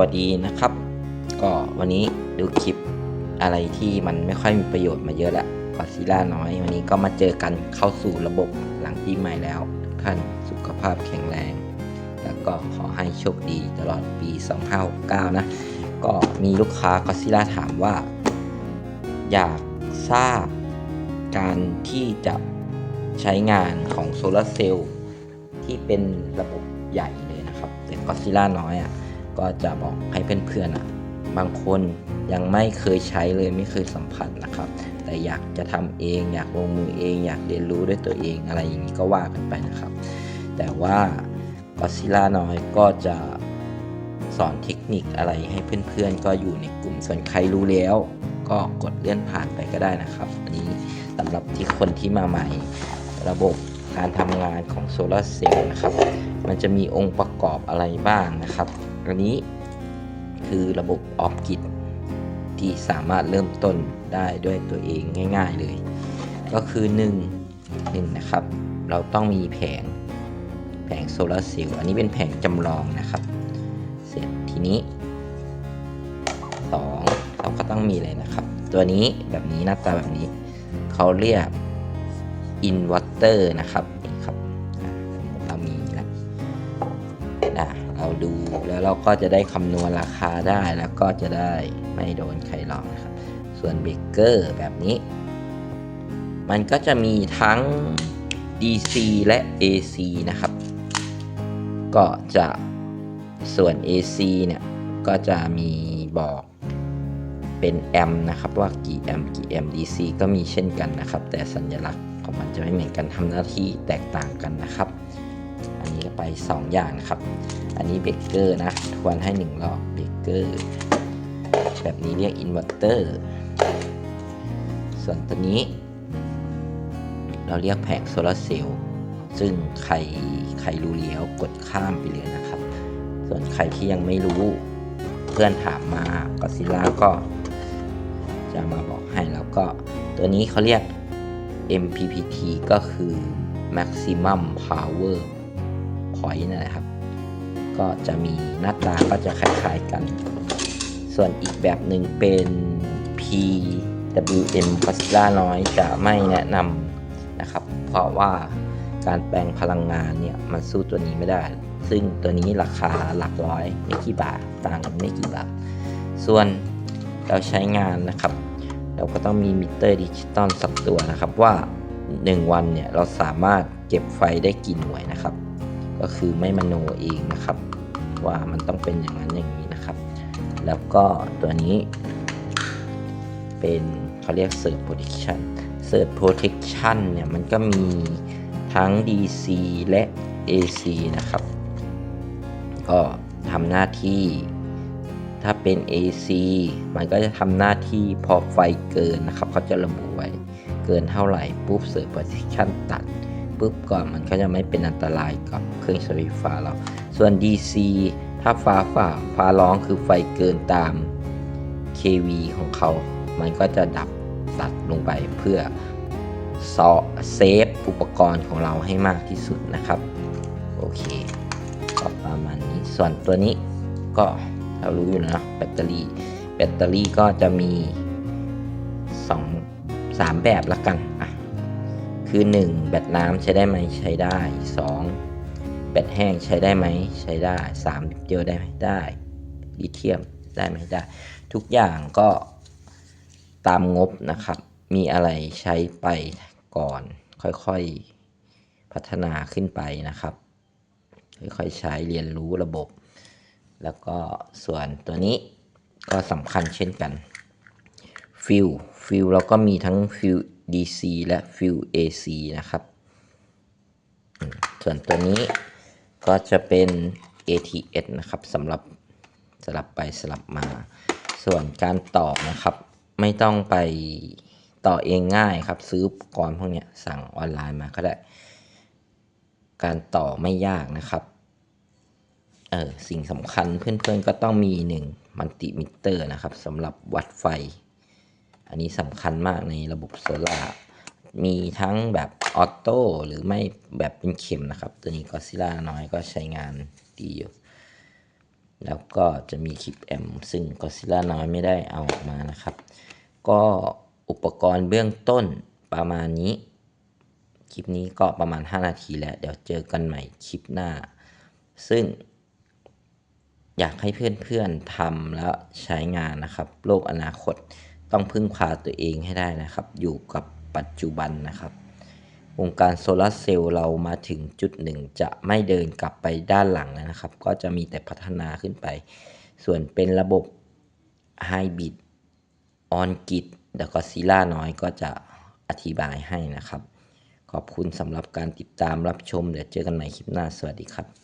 วัสดีนะครับ ก็วันนี้ดูคลิปอะไรที่มันไม่ค่อยมีประโยชน์มาเยอะแหละกอซิล่าน้อย วันนี้ก็มาเจอกันเข้าสู่ระบบหลังปีใหม่แล้วท่านสุขภาพแข็งแรง แล้วก็ขอให้โชคดีตลอดปี 2569 นะ ก็มีลูกค้ากอซิล่าถามว่า อยากทราบการที่จะใช้งานของโซลาร์เซลล์ที่เป็นระบบใหญ่เลยนะครับ แต่ก็ซิล่าน้อยอะ ก็จะบอกให้เพื่อนๆอะบางคนยังไม่เคยใช้เลยไม่เคยสัมผัสนะครับ แต่อยากจะทำเองอยากลงมือเอง อยากเรียนรู้ด้วยตัวเองอะไรอย่างนี้ก็ว่ากันไปนะครับ แต่ว่าก็ซิล่าน้อยก็จะสอนเทคนิคอะไรให้เพื่อนๆ ก็อยู่ในกลุ่มส่วนใครรู้แล้ว ก็กดเลื่อนผ่านไปก็ได้นะครับ อันนี้สำหรับที่คนที่มาใหม่ ระบบการทำงานของโซลาร์เซลล์นะครับ มันจะมีองค์ประกอบอะไรบ้างนะครับ อันนี้คือระบบออฟกิดที่สามารถเริ่มต้นได้ด้วยตัวเองง่าย ๆเลย ก็คือ1งนะครับ เราต้องมีแผงแผงโซลาร์เซลล์อันนี้เป็นแผงจำลองนะครับ เสร็จทีนี้ 2 เราก็ต้องมีเลยนะครับ ตัวนี้แบบนี้หน้าตาแบบนี้ เขาเรียกอินเวอร์เตอร์นะครับ ดู แล้วเราก็จะได้คำนวณราคาได้แล้วก็จะได้ไม่โดนใครหลอกนะครับ ส่วนเบเกอร์แบบนี้ มันก็จะมีทั้ง DC และ AC นะครับ ก็จะส่วน AC เนี่ย ก็จะมีบอกเป็นแอมนะครับว่ากี่แอมกี่แอม DC ก็มีเช่นกันนะครับ แต่สัญลักษณ์ของมันจะไม่เหมือนกันทำหน้าที่แตกต่างกันนะครับ อันนี้ก็ไป 2 อย่างนะครับ อันนี้เบเกอร์นะ ทวนให้ 1 รอบเบเกอร์ แบบนี้เรียกอินเวอร์เตอร์ ส่วนตัวนี้ เราเรียกแผงโซลาเซลล์ ซึ่งใครใครรู้แล้วกดข้ามไปเลยนะครับ ส่วนใครที่ยังไม่รู้ เพื่อนถามมาก็ซิล่าก็ จะมาบอกให้แล้วก็ ตัวนี้เขาเรียก MPPT ก็คือ Maximum Power Point นั่นแหละครับ ก็จะมีหน้าตาก็จะคล้ายๆกัน ส่วนอีกแบบหนึ่งเป็น PWM ก็ซิล่าน้อยจะไม่แนะนำนะครับ เพราะว่าการแปลงพลังงานเนี่ยมันสู้ตัวนี้ไม่ได้ ซึ่งตัวนี้ราคาหลักร้อยไม่กี่บาทต่างกันไม่กี่บาท ส่วนเราใช้งานนะครับ เราก็ต้องมีมิเตอร์ดิจิตอลสักตัวนะครับว่า 1 วันเนี่ยเราสามารถเก็บไฟได้กี่หน่วยนะครับ ก็คือไม่มโนเองนะครับ ว่ามันต้องเป็นอย่างนั้นอย่างนี้นะครับ แล้วก็ตัวนี้เป็นเขาเรียก Surge Protection Surge Protection เนี่ยมันก็มีทั้ง DC และ AC นะครับ ก็ทำหน้าที่ถ้าเป็น AC มันก็จะทำหน้าที่พอไฟเกินนะครับ เขาจะระบุไว้เกินเท่าไหร่ปุ๊บ Surge Protection ตัด ปุ๊บก่อนมันก็จะไม่เป็นอันตรายกับเครื่องใช้ไฟฟ้าเรา ส่วน DC ถ้าฟ้าฝ่าฟ้าร้องคือไฟเกินตาม KV ของเขา มันก็จะดับตัดลงไปเพื่อซอเซฟอุปกรณ์ของเราให้มากที่สุดนะครับ โอเคก็ประมาณนี้ ส่วนตัวนี้ก็เรารู้อยู่นะแบตเตอรี่ แบตเตอรี่ก็จะมี 2 3 แบบละกันอะ คือ 1 แบตน้ำใช้ได้ไหมใช้ได้ 2 แบตแห้งใช้ได้ไหมใช้ได้ 3 เดียวได้ไหมได้ลิเทียมได้ไหมได้ ทุกอย่างก็ตามงบนะครับ มีอะไรใช้ไปก่อนค่อยๆพัฒนาขึ้นไปนะครับ ค่อยๆใช้เรียนรู้ระบบ แล้วก็ส่วนตัวนี้ก็สำคัญเช่นกันฟิลฟิลเราก็มีทั้งฟิล DC และฟิล AC นะครับ ส่วนตัวนี้ก็จะเป็น ATS นะครับสำหรับสลับไปสลับมา ส่วนการต่อนะครับ ไม่ต้องไปต่อเองง่ายครับ ซื้ออุปกรณ์พวกเนี้ยสั่งออนไลน์มาก็ได้ การต่อไม่ยากนะครับเออสิ่งสำคัญเพื่อนๆก็ต้องมีหนึ่งมัลติมิเตอร์นะครับสำหรับวัดไฟ อันนี้สำคัญมากในระบบโซล่ามีทั้งแบบออโต้หรือไม่แบบเป็นเข็มนะครับ ตัวนี้ก็ซิล่าน้อยก็ใช้งานดีอยู่ แล้วก็จะมีคลิปแอมซึ่งก็ซิล่าน้อยไม่ได้เอาออกมานะครับ ก็อุปกรณ์เบื้องต้นประมาณนี้ คลิปนี้ก็ประมาณ 5 นาทีแล้ว เดี๋ยวเจอกันใหม่คลิปหน้า ซึ่ง อยากให้เพื่อนๆทำแล้วใช้งานนะครับ โลกอนาคต ต้องพึ่งพาตัวเองให้ได้นะครับ อยู่กับปัจจุบันนะครับ วงการโซลาร์เซลล์เรามาถึงจุดหนึ่งจะไม่เดินกลับไปด้านหลังแล้วนะครับ ก็จะมีแต่พัฒนาขึ้นไป ส่วนเป็นระบบไฮบริดออนกิดแล้วก็ซีล่าน้อยก็จะอธิบายให้นะครับ ขอบคุณสำหรับการติดตามรับชมเดี๋ยวเจอกันใหม่คลิปหน้าสวัสดีครับ